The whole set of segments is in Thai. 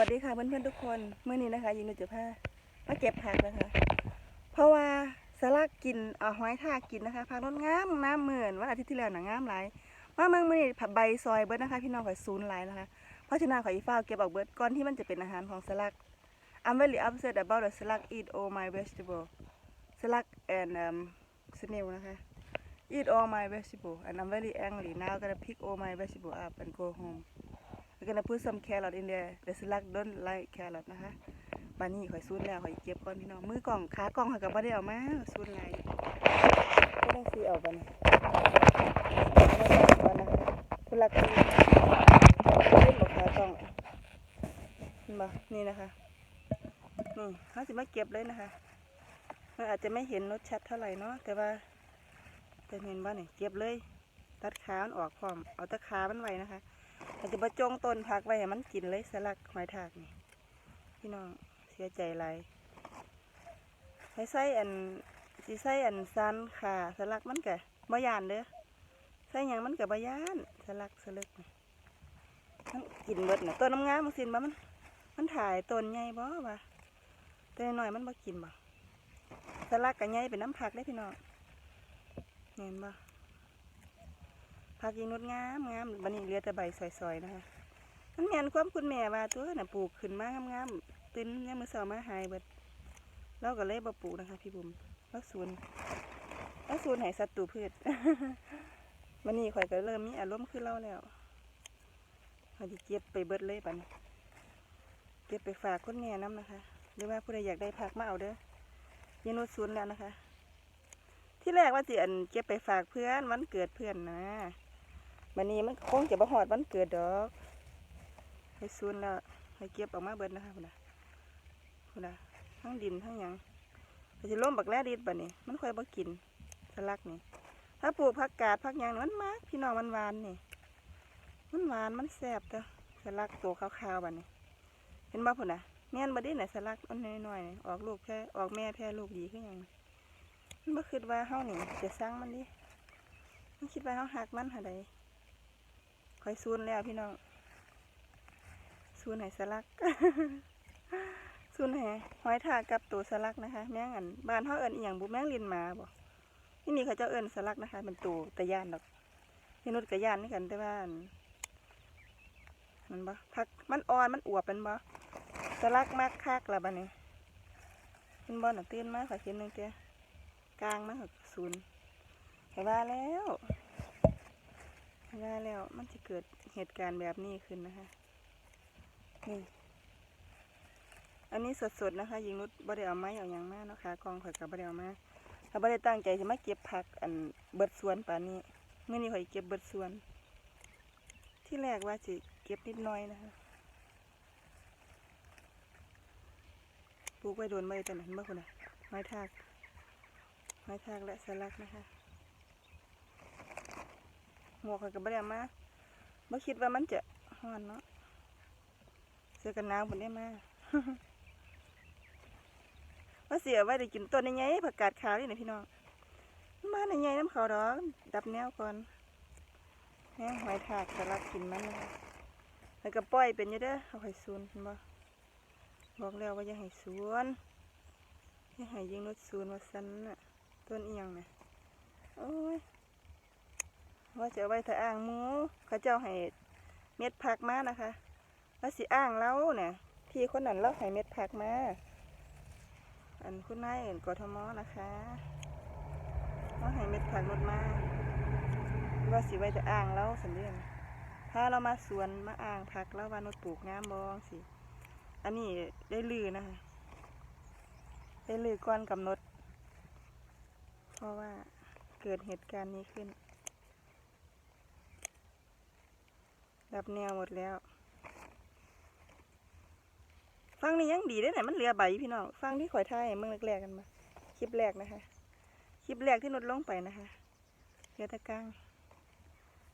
วัสดีค่ะเพื่อนๆทุกคนเมื่อนี้นะคะยิงนุจะพามาเก็บผักนะคะ เพราะว่าสลักกินเอาหอยทากกินนะคะผักรดงามน้ำเหมือนวันอาทิตย์ที่แล้วหนังงามหลายมาเมืองมื่อนี้ผักใบซอยเบิร์ดนะคะ พี่น้องข่อยศูนหลายนะคะเพราะฉะนั้นข่อยอีฟ้าวเก็บออกเบิร์ดก่อนที่มันจะเป็นอาหารของสลัก I'm very upset about the slug eat all my vegetable slug and um, snail นะคะ eat all my vegetable and I'm very angry now gonna pick all my vegetable up and go home I'm gonna put some carrot in there the slug don't like carrot นะคะบานนี้ข่อยซูนแล้วข่อยเก็บก่อนพี่น้อง มือกล่องขากล่องข่อยก็บ่ได้เอามาซูนหลายก็ต้องซื้อเอาบัดนี้เอามาก่อนนะคะทุลักทุเลเล่นบ่ขากล่องเห็นบ่นี่นะคะนี่เขาสิมาเก็บเลยนะคะมันอาจจะไม่เห็นรสชัดเท่าไหร่เนาะแต่ว่าจะเห็นว่านี่เก็บเลย ตัดขามันออกพร้อมเอาแตะขามันไว้นะคะ อาจจะประจงต้นผักไว้ให้มันกินเลยสลักหอยทากนี่พี่น้องเสียใจหลยให้ใส่อันสิใส่อันซันขาสลักมันกะบ่ยานเด้อใส่หยังมันกะบ่ยานสลักสลึกมันกินเบิดนะต้นน้ำงามมันสินบ่มัน มันถ่ายต้นใหญ่บ่วะแต่น้อยมันบ่กินบ่สลักกะใหญ่เป็นน้ำผักได้พี่น้องเห็นบ่ ผักยีนุดงามงามบันนี้เหลือแต่ใบซอยๆนะคะมันแม่นความคุณแม่ว่าตัวน่ะปลูกขึ้นมางามๆตื่นยังมือสามาหายเบิดเราก็เลยบ่ปลูกนะคะ พี่บุ๋มเราสวนเราสวนให้สัตว์ตูพืชวันนี้ข่อยก็เริ่มมีอารมณ์ขึ้นเล่าแล้วข่อยสิเก็บไปเบิดเลยบันเก็บไปฝากคุณแม่น้ำนะคะ หรือว่าผู้ใดอยากได้ผักมาเอาเด้อยายนุดสวนแล้วนะคะ ที่แรกว่าสิอันเก็บไปฝากเพื่อนวันเกิดเพื่อนนะ วันนี้มันคงจะบ่หอดวันเกิดดอก ให้ซุนแล้วให้เก็บออกมาเบิดนะคะคุณนะคุณนะทั้งดินทั้งหยังก็จะล้มบักแร้ดิดบัดนี้ มันค่อยบ่กินสลักนี่ ถ้าปลูกผักกาดผักหยังนี่มันมากพี่น้องมันหวานนี่ มันหวานมันแซ่บเด้อสลักตัวขาวๆบัดนี้ เห็นบ่พุ่นน่ะแม่นบ่ได้น่ะสลักอันน้อยๆออกลูกแค่ออกแม่แพ่ลูกดีขึ้นยังมันบ่คิดว่าเฮานี่จะสร้างมันดิมันคิดว่าเฮาหักมันหาใด คอยซูนแล้วพี่น้องซูนให้สลักซูนให้หอยทากับตัวสลักนะคะ แมงอันบ้านเฮาเอิ้นอีหยังบุแมงลินหมาบ่ที่นี่เขาเจ้าเอิ้นสลักนะคะเป็นตัวตะย่านดอกพี่นุชกับย่านนี่กันแต่ว่านมันบ่พักมันอ่อนมันอวบเป็นบ่สลักมากคักละบัดนี้เห็นบ่น่ะตื่นมาขอยเห็นหนึ่งเตี้ยกลางมันก็ศูนย์เห็นว่าแล้ว เห็นว่าแล้วมันจะเกิดเหตุการณ์แบบนี้ขึ้นนะคะนี่อันนี้สดๆนะคะ ยิงนุชบ่ได้เอาไม้เอาอย่างมากนะคะกองข่อยกับบ่ได้เอามาถ้าบ่ได้ตั้งใจจะมาเก็บผักอันเบิดสวนป่านนี้เมื่อนี้ข่อยเก็บเบิดสวน ที่แรกว่าจะเก็บนิดหน้อยนะคะปลูกไว้โดนไว้ตอนนั้นเมื่อคนน่ะไม้ทากไม้ทากและสลักนะคะ หมวกข่อยก็บ่ได้เอามาบ่คิดว่ามันจะฮ้อนเนาะเสื้อกันหนาวผมได้มาว่าเสียไว้ได้กินต้นใหญ่ๆผักกาดขาวนี่นะพี่น้องมาใหญ่ๆน้ำเขาดอกดับแนวก่อนแห้งหอยทากสลักกินมันนะแล้วก็ปล่อยเป็นอยู่เด้อเอาไข่ซูนบ่บอกแล้วว่าอย่าให้สวนนี่หายยิงรถศูนว่าสันน่ะต้นเอียงน่ะโอ้ย ว่าจะเอาไว้ถ้าอ่างมูเขาเจ้าให้เม็ดผักมานะคะว่าสิอ่างเล้าเนี่ยพี่คนนั้นเล่าให้เม็ดผักมาอันคุณนายอื่นกทมนะคะว่าให้เม็ดผักลดมาว่าสิไว้แต่อ่างเล้าสันเดียนถ้าเรามาสวนมาอ่างผักแล้ววานดปลูกงามบองสิ อันนี้ได้ลือนะคะ ได้ลือก่อนกำหนด เพราะว่าเกิดเหตุการณ์นี้ขึ้น ดับแนวหมดแล้วฟังนี่ยังดีได้ไหนมันเหลือใบพี่น้องฟังที่ข่อยทายเมืองแรกๆกันมาคลิปแรกนะคะ คลิปแรกที่นดลงไปนะคะเหลือตะกลาง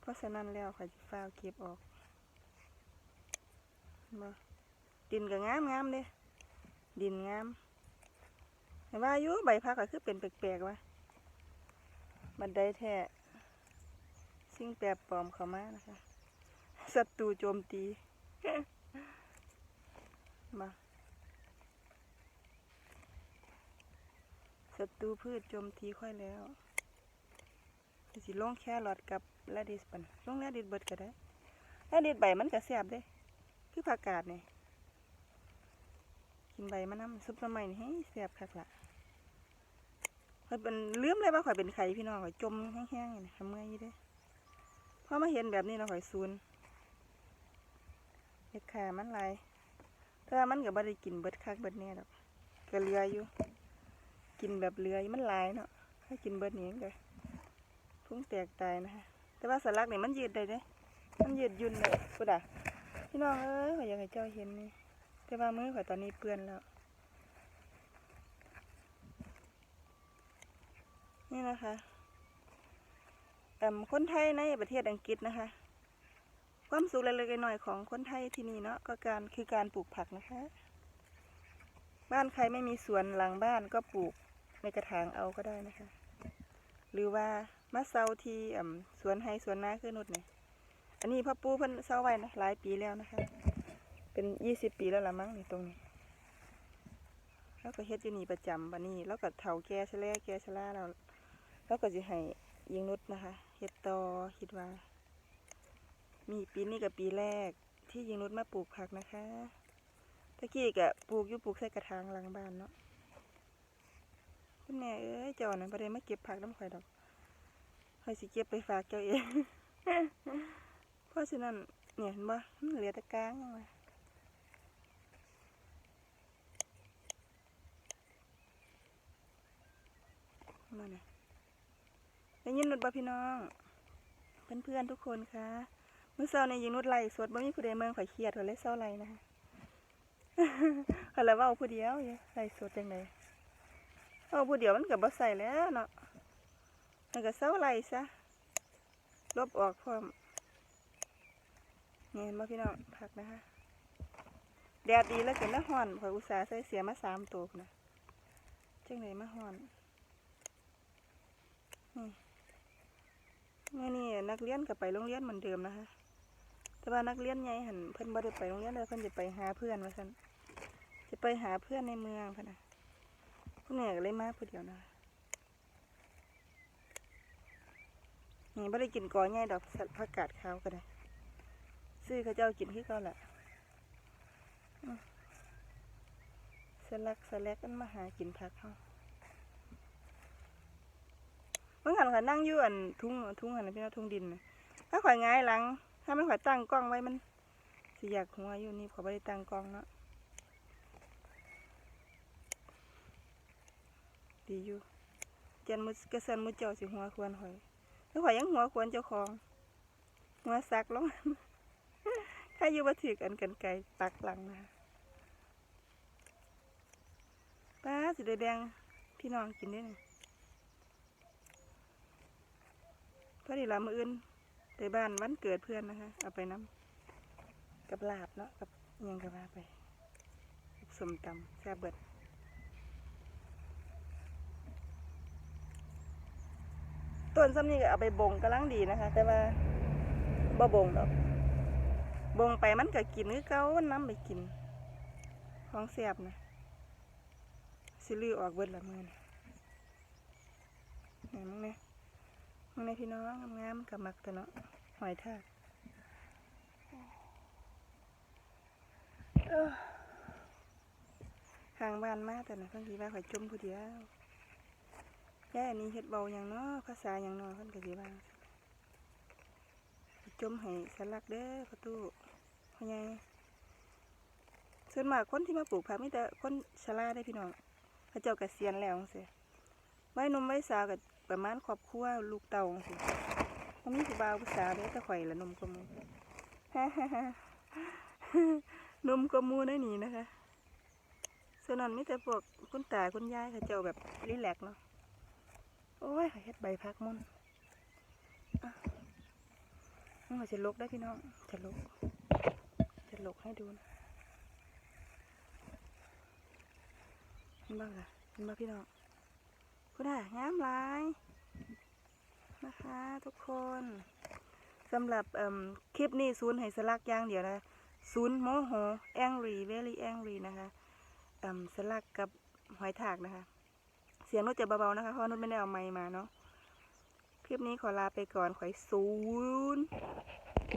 เพราะฉะนั้นแล้วข่อยจะฟ้าวเก็บออกบ่ดินก็งามงามเด้ดินงามเห็นว่าอายุใบพักก็คือเป็นแปลกๆวะบันไดแท้สิ่งแปลกปลอมเข้ามานะคะ ศัตรูโจมตี มาศัตรูพืชโจมตีค่อยแล้วสิลงแค่หลอดกับแลดิสปันลงแลดิสเบิดก็ได้แลดิสใบมันก็แซ่บเด้ คือผักกาดนี่กินใบมะน้ำซุปน้ำใหม่นี่ให้แซ่บคักละข่อยเป็นลืมเลยว่าข่อยเป็นไข่พี่น้องข่อยจมแห้งๆนี่ทำเมื่อยยู่เด้พอมาเห็นแบบนี้เราข่อยซูน ห็ดขามันหลายแต่ว่ามันก็บ่ได้กินเบิดคักเบิดแน่ดอกก็เหลืออยู่ กินแบบเหลือมันหลายเนาะถ้ากินเบิดนี้ก็พุ่งแตกตายนะคะแต่ว่าสลักนี่มันยืดได้เด้มันยืดยุ่นเลยพุดอะพี่น้องเอ้ยขอยอยากให้เจ้าเห็นนี่แต่ว่ามือขอตอนนี้เปื้อนแล้ว นี่นะคะเอ่มคนไทยในประเทศอังกฤษนะคะ ความสุขเล็กๆน้อยๆของคนไทยที่นี่เนาะก็การคือการปลูกผักนะคะ บ้านใครไม่มีสวนหลังบ้านก็ปลูกในกระถางเอาก็ได้นะคะ หรือว่ามะเซาที่เอ่มสวนไฮสวนนาคือนุดเนี่ยอันนี้พ่อปูเพิ่นเศร้าไว้นะหลายปีแล้วนะคะ เป็นยี่สิบปีแล้วละมั้งนี่ตรงนี้แล้วก็เฮ็ดอยู่นี่ประจำบันนี้แล้วก็เฒ่าแก่ชะแลแก่ชะลาแล้วแล้วก็สิให้ยิงนุดนะคะเฮ็ดต่อคิดว่า มีปีนี้กับปีแรก ที่ยิงนุดมาปลูกผักนะคะตะกี้ก็ปลูกอยู่ปลูกใส่กระถางหลังบ้านเนาะคุณแม่เอ้ยจ้านั้นบ่ได้มาเก็บผักน้ำข่อยดอกข่อยสิเก็บไปฝากเจ้าเองเพราะฉะนั้นเนี่ยเห็นบ่มันเหลือต่กลางยังไงมาเนี่ยได้ยินนุดบ่พี่น้อง เพื่อนๆทุกคนค่ะ เมื่อเช้าในยิงนุดไล่สวดบ่มีผู้ใดเมืองข่อยเครียดข่อยเลยเศร้าไล่นะคะข่อยเลยเว่าผู้เดียวยไล่สวดจังไดเว้าผู้เดียวมันก็บ่ใส่แล้วเนาะมันก็เศร้าไล่ซะลบออกพร้อมนี่เห็นบ่พี่น้องผักนะคะแดดดีแล้วเกินแล้วห่อนข่อยอุตส่าห์ใส่เสียมาสามตัวนะจังไหนมาห่อนนี่เมื่อนี้นักเรียนก็ไปโรงเรียนเหมือนเดิมนะคะ แต่ว่านักเรียนใหญ่หันเพิ่นบ่ได้ไปโรงเรียนเลยเพิ่นจะไปหาเพื่อนว่าซั่นจะไปหาเพื่อนในเมืองเพิ่นน่ะพวกนี้ก็เลยมาผู้เดียวนะนี่บ่ได้กินกอใหญ่ดอกสัตว์ผักกาดขาวก็ได้ ซื้อเขาเจ้ากินที่เขาแหละสลักสลักกันมาหากินผักเขาเมื่อหันข่อยนั่งอยู่อันทุ่งทุ่งอันนั้นพี่น้องทุ่งดินถ้าข่อยง่ายหลัง ถ้ามันขอยตั้งกล้องไว้มันสิอยากหัวอยู่นี่ขอไม่ได้ตั้งกล้องเนาะดีอยู่เจนมุกระสันมุเจ้าสิหัวควรข่อยแล้วข่อยยังหัวควรเจ้าของหัวซักลงถ้าอยู่มาถือกันกันไกลปักหลังนะป้าสิได้แบ่งพี่น้องกินได้นี่พอดีละมืออื่น ไปบ้านวันเกิดเพื่อนนะคะ เอาไปน้ำกับลาบเนาะกับยังกับว่าไปสมตำแซ่บเบิดต้นซ้ำนี่ก็เอาไปบ่งกำลังดีนะคะ แต่ว่าบ่บ่งดอกบงไปมันก็กินคือเก่าน้ำไปกินของเสียบนะสิลือออกเบิดละมือนี่เห็นมั้งเนี่ย มึงในพี่น้องงามๆกับมักตัวเนาะหอยทากเอ้อข้างบ้านมาแต่นะเพิ่นสิว่าข่อยจมผู้เดียวยายอันนี้เฮ็ดเบาอย่างเนาะภาษาอย่างเนาะเพิ่นก็สิว่าจมให้สลักเด้อประตูพ่อใหญ่ส่วนมากคนที่มาปลูกผักมีแต่คนชราได้พี่น้องเขาเจ้าเกษียณแล้วจังซี่ไว้นมไว้สาวกับ ประมาณครอบครัวลูกเต่าจังซี่บ่มีผู้บ่าวผู้สาวเด้อแต่ข่อยละนมกว่าหมู่หนุ่มกมูได้หนีนะคะส่วนนั้นมีแต่พวกคุณตาคุณยายเขาเจ้าแบบรีแลกเนาะโอ้ยเฮ็ดใบพักมุ่นอะมันจะลกได้พี่น้องจะลกจะลกให้ดูนะเห็นบ้างล่ะเห็นบ้างพี่น้อง คุณอะงามหลายนะคะทุกคนสำหรับคลิปนี้ซูนย์ให้สลักย่างเดียวนะศูนย์โมโห angry very angry นะคะสลักกับหอยทากนะคะ เสียงนุชจะเบาๆนะคะเพราะนุชไม่ได้เอาไมค์มาเนาะคลิปนี้ขอลาไปก่อนขอให้ศูนย์